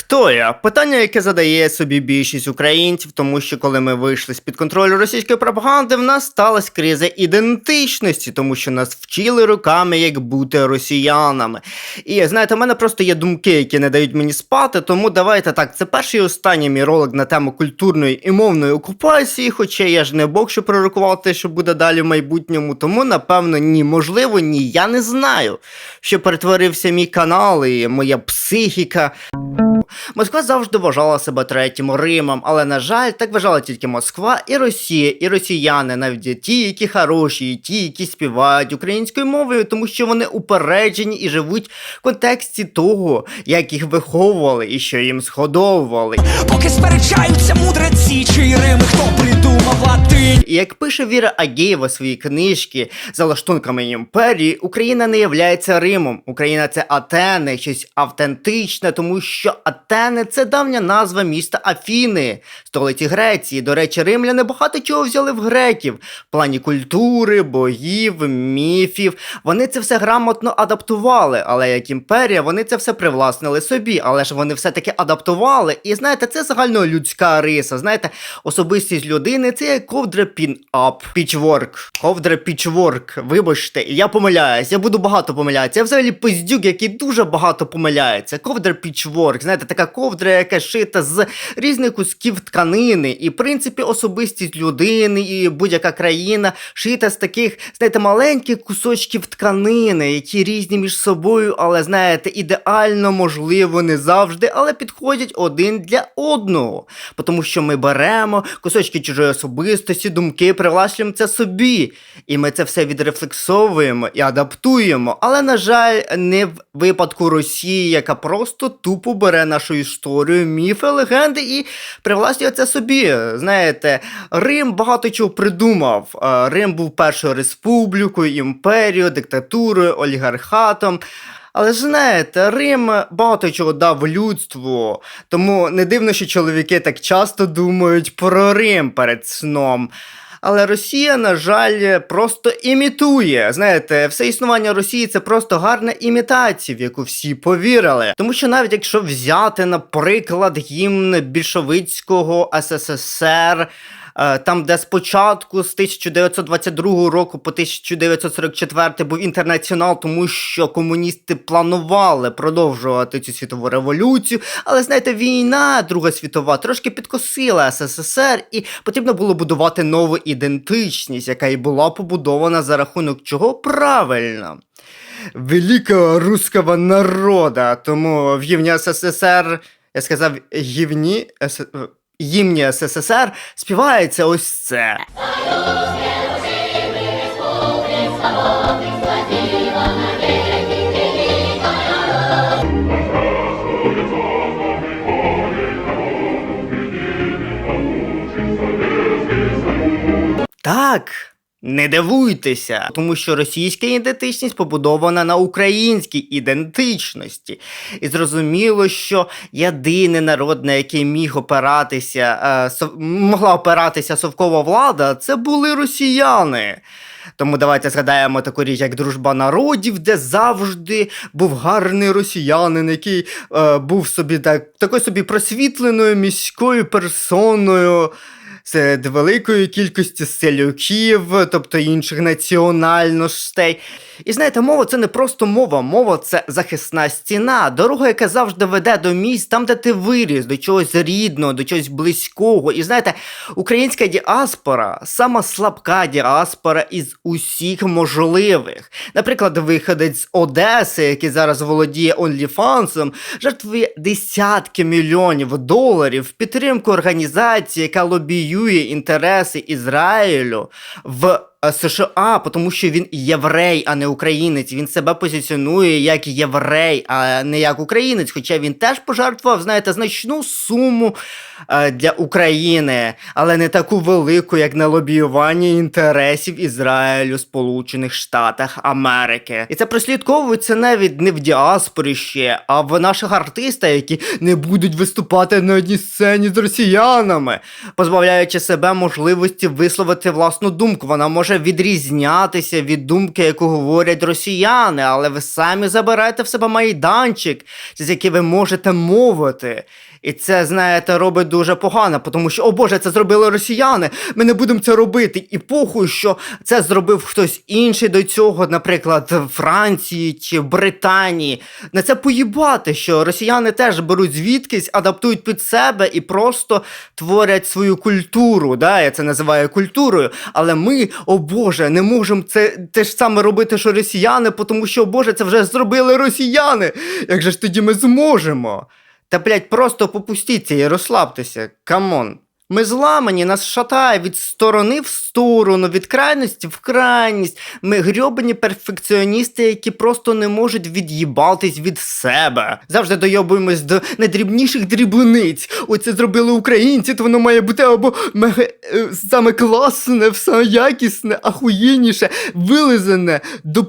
Хто я? Питання, яке задає собі більшість українців, тому що коли ми вийшли з під контролю російської пропаганди, в нас сталася криза ідентичності, тому що нас вчили руками, як бути росіянами. І знаєте, в мене просто є думки, які не дають мені спати. Тому давайте так. Це перший і останній мій ролик на тему культурної і мовної окупації. Хоча я ж не бог, що пророкувати, що буде далі в майбутньому. Тому напевно ні, можливо, ні. Я не знаю, що перетворився мій канал і моя психіка. Москва завжди вважала себе третім Римом, але на жаль, так вважала тільки Москва і Росія, і росіяни, навіть ті, які хороші, і ті, які співають українською мовою, тому що вони упереджені і живуть в контексті того, як їх виховували і що їм сходовували. Поки сперечаються мудреці, чиї рими хто придумав латинь. І як пише Віра Агієва в своїй книжці за лаштунками імперії, Україна не являється Римом. Україна це Атени, щось автентичне, тому що Атени це давня назва міста Афіни, столиці Греції. До речі, римляни багато чого взяли в греків в плані культури, богів, міфів. Вони це все грамотно адаптували, але як імперія вони це все привласнили собі, але ж вони все-таки адаптували. І знаєте, це загальнолюдська риса. Знаєте, особистість людини це як ковдра пін-ап, пічворк. Ковдра пічворк. Вибачте, я помиляюсь, я буду багато помилятися. Я взагалі пиздюк, який дуже багато помиляється. Ковдра пічворк, знаєте, така ковдра, яка шита з різних кусків тканини. І, в принципі, особистість людини і будь-яка країна шита з таких, знаєте, маленьких кусочків тканини, які різні між собою, але знаєте, ідеально, можливо, не завжди, але підходять один для одного. Тому що ми беремо кусочки чужої особистості, думки, привласнюємо це собі. І ми це все відрефлексовуємо і адаптуємо. Але, на жаль, не в випадку Росії, яка просто тупо бере нашу історію, міфи, легенди і привласнює це собі. Знаєте, Рим багато чого придумав. Е, Рим був першою республікою, імперією, диктатурою, олігархатом. Але ж знаєте, Рим багато чого дав людству, тому не дивно, що чоловіки так часто думають про Рим перед сном. Але Росія, на жаль, просто імітує. Знаєте, все існування Росії це просто гарна імітація, в яку всі повірили. Тому що навіть якщо взяти, наприклад, гімн більшовицького СССР. Е, Там, де спочатку з 1922 року по 1944 був інтернаціонал, тому що комуністи планували продовжувати цю світову революцію. Але знаєте, війна, Друга світова, трошки підкосила СССР, і потрібно було будувати нову ідентичність, яка і була побудована за рахунок чого правильно. Великого русского народа. Тому в гімні СССР, я сказав, гімні С- е, гімні СССР співається ось це. Так. Не дивуйтеся, тому що російська ідентичність побудована на українській ідентичності. І зрозуміло, що єдиний народ, на який міг опиратися, е, сов- могла опиратися совкова влада, це були росіяни. Тому давайте згадаємо таку річ, як дружба народів, де завжди був гарний росіянин, який е, був собі так, такою собі просвітленою міською персоною серед великої кількості селюків, тобто інших національностей. І знаєте, мова це не просто мова, мова це захисна стіна, дорога, яка завжди веде до місць, там, де ти виріс, до чогось рідного, до чогось близького. І знаєте, українська діаспора сама слабка діаспора із усіх можливих. Наприклад, виходець з Одеси, який зараз володіє OnlyFans, жертвує десятки мільйонів доларів в підтримку організації, яка лобіює інтереси Ізраїлю в США, тому що він єврей, а не українець. Він себе позиціонує як єврей, а не як українець. Хоча він теж пожертвував, знаєте, значну суму е, для України, але не таку велику, як на лобіювання інтересів Ізраїлю, Сполучених Штатах Америки. І це прослідковується навіть не в діаспорі ще, а в наших артистах, які не будуть виступати на одній сцені з росіянами, позбавляючи себе можливості висловити власну думку. Вона може може відрізнятися від думки, яку говорять росіяни, але ви самі забираєте в себе майданчик, з яким ви можете мовити. І це, знаєте, робить дуже погано, тому що, о Боже, це зробили росіяни. Ми не будемо це робити. І похуй, що це зробив хтось інший до цього, наприклад, Франції чи Британії. На це поїбати, що росіяни теж беруть звідкись, адаптують під себе і просто творять свою культуру. Да? Я це називаю культурою. Але ми, о Боже, не можемо це те ж саме робити, що росіяни, тому що, о Боже, це вже зробили росіяни. Як же ж тоді ми зможемо? Та, блядь, просто попустіться і розслабтеся. Камон. Ми зламані, нас шатає від сторони в сторону, від крайності в крайність. Ми грьобані перфекціоністи, які просто не можуть від'їбатись від себе. Завжди дойобуємось до найдрібніших дрібниць. Оце зробили українці, то воно має бути або мега е, саме класне, все якісне, ахуєнніше, вилизане до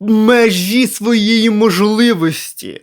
межі своєї можливості.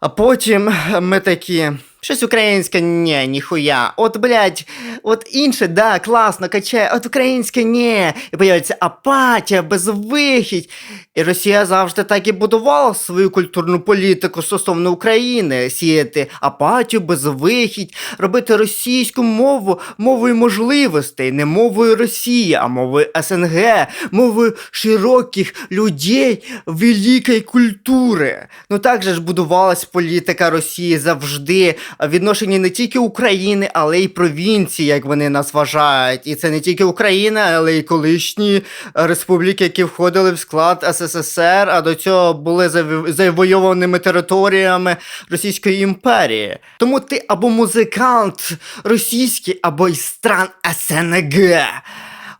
А потім ми такі. Щось українське, ні, ніхуя. От, блядь, от інше, да, класно, качає, от українське ні. І появиться апатія, безвихідь. І Росія завжди так і будувала свою культурну політику стосовно України, сіяти апатію, безвихідь, робити російську мову мовою можливостей, не мовою Росії, а мовою СНГ, мовою широких людей великої культури. Ну так же ж будувалась політика Росії завжди відношенні не тільки України, але й провінції, як вони нас вважають. І це не тільки Україна, але й колишні республіки, які входили в склад СССР, а до цього були завойованими територіями Російської імперії. Тому ти або музикант російський, або із стран СНГ.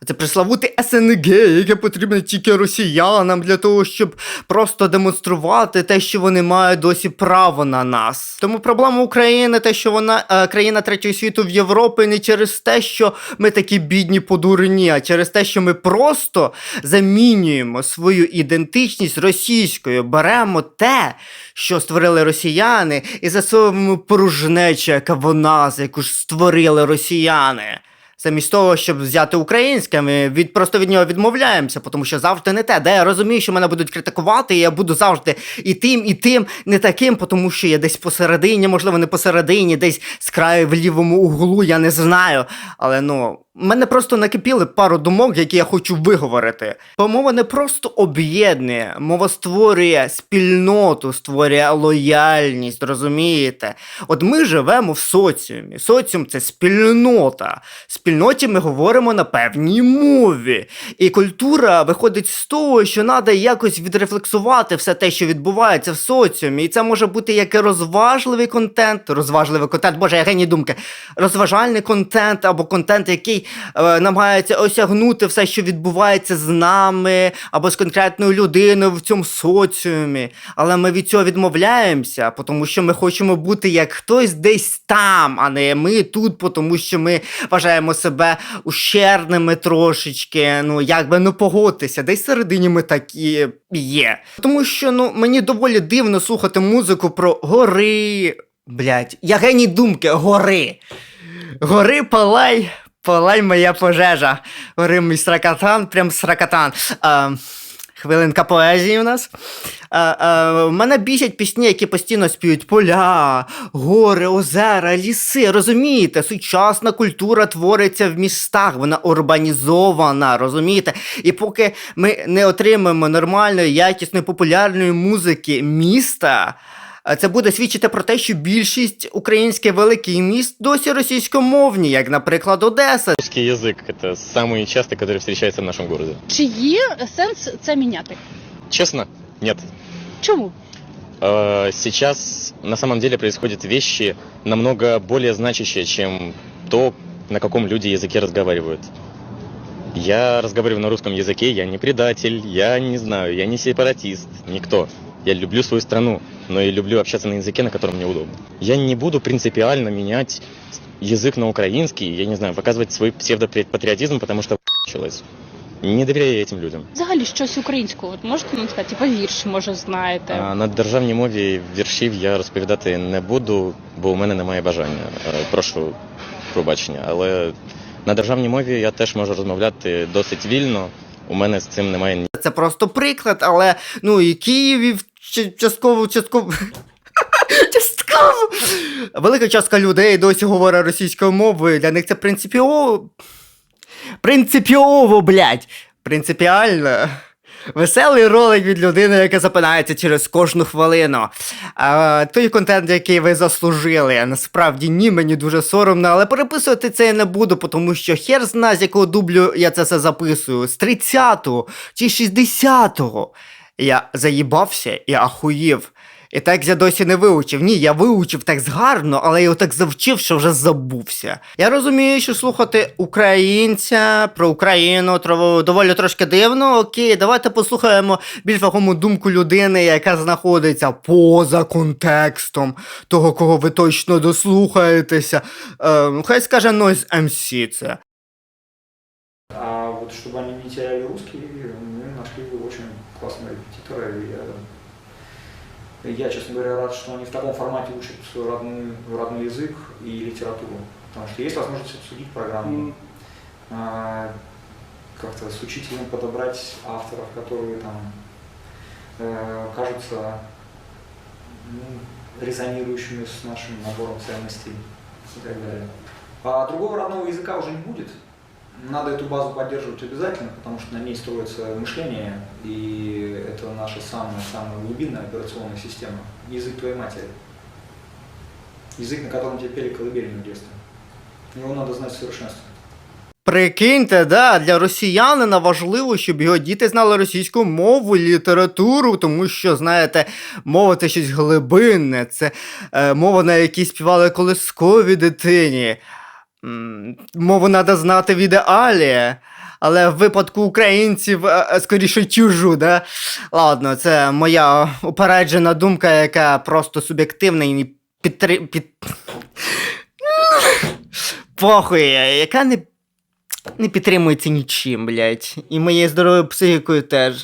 Це преславути СНГ, яке потрібне тільки росіянам для того, щоб просто демонструвати те, що вони мають досі право на нас. Тому проблема України те, що вона е, країна третього світу в Європі не через те, що ми такі бідні подурні, а через те, що ми просто замінюємо свою ідентичність російською, беремо те, що створили росіяни, і засовуємо порожнечу, яка вона, яку ж створили росіяни. Замість того, щоб взяти українське, ми від, просто від нього відмовляємося, тому що завжди не те. Де я розумію, що мене будуть критикувати, і я буду завжди і тим, і тим, не таким, тому що я десь посередині, можливо, не посередині, десь з краю в лівому углу, я не знаю. Але ну. Мене просто накипіли пару думок, які я хочу виговорити. Бо мова не просто об'єднує, мова створює спільноту, створює лояльність, розумієте? От ми живемо в соціумі. Соціум це спільнота. В спільноті ми говоримо на певній мові. І культура виходить з того, що треба якось відрефлексувати все те, що відбувається в соціумі. І це може бути як розважливий контент, розважливий контент, боже, я геній думки, розважальний контент або контент, який е, намагається осягнути все, що відбувається з нами або з конкретною людиною в цьому соціумі. Але ми від цього відмовляємося, тому що ми хочемо бути як хтось десь там, а не ми тут, тому що ми вважаємо себе ущербними трошечки. Ну, як би ну погодьтеся, десь всередині ми такі є. Тому що ну, мені доволі дивно слухати музику про гори. Блять, я геній думки, гори. Гори палай, палай моя пожежа. Гори мій сракатан, прям сракатан. А, хвилинка поезії у нас. А, а, мене бісять пісні, які постійно співають поля, гори, озера, ліси. Розумієте, сучасна культура твориться в містах, вона урбанізована, розумієте? І поки ми не отримаємо нормальної, якісної, популярної музики міста. А Це буде свідчити про те, що більшість українських великих міст досі російськомовні, як, наприклад, Одеса. Русский язык – это самый частый, который встречается в нашем городе. Чи є сенс це міняти? Честно, нет. Чому? Э, Сейчас на самом деле происходят вещи намного более значащие, чем то, на каком люди языке разговаривают. Я разговариваю на русском языке, я не предатель, я не знаю, я не сепаратист, никто. Я люблю свою страну, но и люблю общаться на языке, на котором мне удобно. Я не буду принципиально менять язык на украинский, я не знаю, показывать свой псевдопатриотизм, потому что началось. Не доверяю я этим людям. Взагалі щось українського. От можете нам сказати, типа вірш, може, знаєте. А на державній мові віршів я розповідати не буду, бо у мене немає бажання. Е, Прошу пробачення. Але На державній мові я теж можу розмовляти досить вільно. У мене з цим немає ні- Це просто приклад, але ну і Київ і в- ч- частково, частково. Частково. Велика частка людей досі говорить російською мовою. Для них це принципіово. Принципіово, блядь. Принципіально. Веселий ролик від людини, яка запинається через кожну хвилину. А, той контент, який ви заслужили. Насправді ні, мені дуже соромно, але переписувати це я не буду, тому що хер зна, з якого дублю я це все записую. З 30-го чи 60-го. Я заїбався і ахуїв. І так я досі не вивчив. Ні, я вивчив так гарно, але я його так завчив, що вже забувся. Я розумію, що слухати українця про Україну доволі трошки дивно. Окей, давайте послухаємо більш вагому думку людини, яка знаходиться поза контекстом того, кого ви точно дослухаєтеся. Ем, хай скаже Noise MC це. А вот чтобы они не теряли русский, репетитора. И я, я, честно говоря, рад, что они в таком формате учат свой родной, язык и литературу. Потому что есть возможность обсудить программу, а, как-то с учителем подобрать авторов, которые там э, кажутся ну, резонирующими с нашим набором ценностей и так далее. А другого родного языка уже не будет. Надо эту базу поддерживать обязательно, потому что на ней строится мышление, и это наша самая-самая глубинная операционная система. Язык твоей матери. Язык, на котором тебе пели колыбельную в детстве. Его надо знать в совершенстве. Прикиньте, да, для росіянина важливо, щоб його діти знали російську мову, літературу, тому що, знаєте, мова це щось глибинне, це е, мова, на якій співали колискові дитині. Мову треба знати в ідеалі. Але в випадку українців е, е, скоріше чужу, да? Ладно, це моя упереджена думка, яка просто суб'єктивна і підтри... під... Похуй, яка не не підтримується нічим, блядь. І моєю здоровою психікою теж.